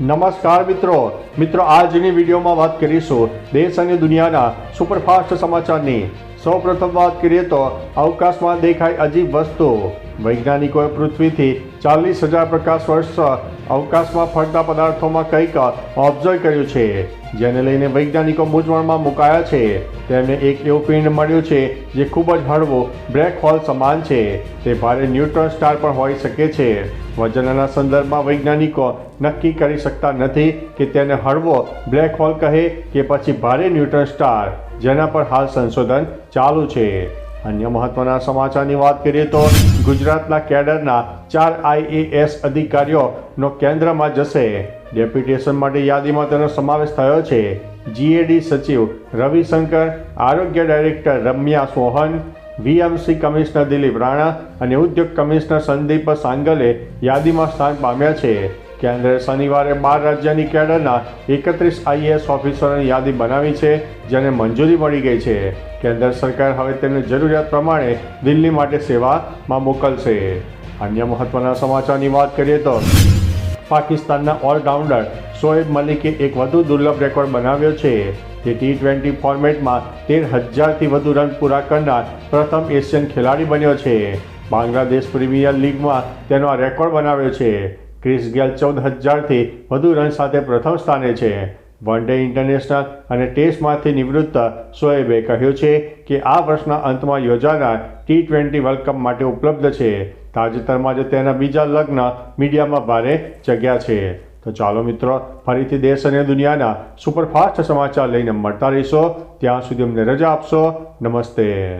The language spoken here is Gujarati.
નમસ્કાર મિત્રો. મિત્રો, આજની વિડીયોમાં વાત કરીશું દેશ અને દુનિયાના સુપરફાસ્ટ સમાચારની. સૌપ્રથમ વાત કરીએ તો અવકાશમાં દેખાય અજીબ વસ્તુ. વૈજ્ઞાનિકોએ પૃથ્વીથી ચાલીસ હજાર પ્રકાશ વર્ષ અવકાશમાં ફરતા પદાર્થોમાં કંઈક ઓબ્ઝર્વ કર્યું છે, જેને લઈને વૈજ્ઞાનિકો મૂંઝવણમાં મુકાયા છે. તેમને એક એવું પિંડ મળ્યું છે, જે ખૂબ જ હળવું બ્લેક હોલ સમાન છે. તે ભારે ન્યુટ્રોન સ્ટાર પણ હોઈ શકે છે. વજનના સંદર્ભમાં વૈજ્ઞાનિકો નક્કી કરી શકતા નથી કે તેને હળવો બ્લેક હોલ કહે કે પછી ભારે ન્યુટ્રોન સ્ટાર જેના પર હાલ સંશોધન ચાલુ છે. અન્ય મહત્વના સમાચારની વાત કરીએ તો ગુજરાતના કેડરના ચાર આઈએએસ અધિકારીઓનો કેન્દ્રમાં જશે. ડેપ્યુટેશન માટે યાદીમાં તેનો સમાવેશ થયો છે. જીએડી સચિવ રવિશંકર, આરોગ્ય director Ramya Sohan VMC commissioner Dilip Rana અને ઉદ્યોગ કમિશનર સંદીપ સાંગલે યાદીમાં સ્થાન પામ્યા છે. કેન્દ્રે શનિવારે બાર રાજ્યની કેડરના એકત્રીસ આઈએએસ ઓફિસરોની યાદી બનાવી છે, જેને મંજૂરી મળી ગઈ છે. કેન્દ્ર સરકાર હવે તેમને જરૂરિયાત પ્રમાણે દિલ્હી માટે સેવામાં મોકલશે. અન્ય મહત્વના સમાચારની વાત કરીએ તો, પાકિસ્તાનના ઓલરાઉન્ડર શોએબ મલિકે એક વધુ દુર્લભ રેકોર્ડ બનાવ્યો છે. તે ટી ટ્વેન્ટી ફોર્મેટમાં તેર હજારથી વધુ રન પૂરા કરનાર પ્રથમ એશિયન ખેલાડી બન્યો છે. બાંગ્લાદેશ પ્રીમિયર લીગમાં તેનો આ રેકોર્ડ બનાવ્યો છે. ક્રિસ ગેલ ચૌદ હજારથી વધુ રન સાથે પ્રથમ સ્થાને છે. વન ડે ઇન્ટરનેશનલ અને ટેસ્ટમાંથી નિવૃત્ત શોએબે કહ્યું છે કે આ વર્ષના અંતમાં યોજાનાર ટી ટ્વેન્ટી વર્લ્ડ કપ માટે ઉપલબ્ધ છે. તાજેતરમાં જ તેના બીજા લગ્ન મીડિયામાં ભારે જગ્યા છે. તો ચાલો મિત્રો, ફરીથી દેશ અને દુનિયાના સુપરફાસ્ટ સમાચાર લઈને મળતા રહીશો. ત્યાં સુધી અમને રજા આપશો. નમસ્તે.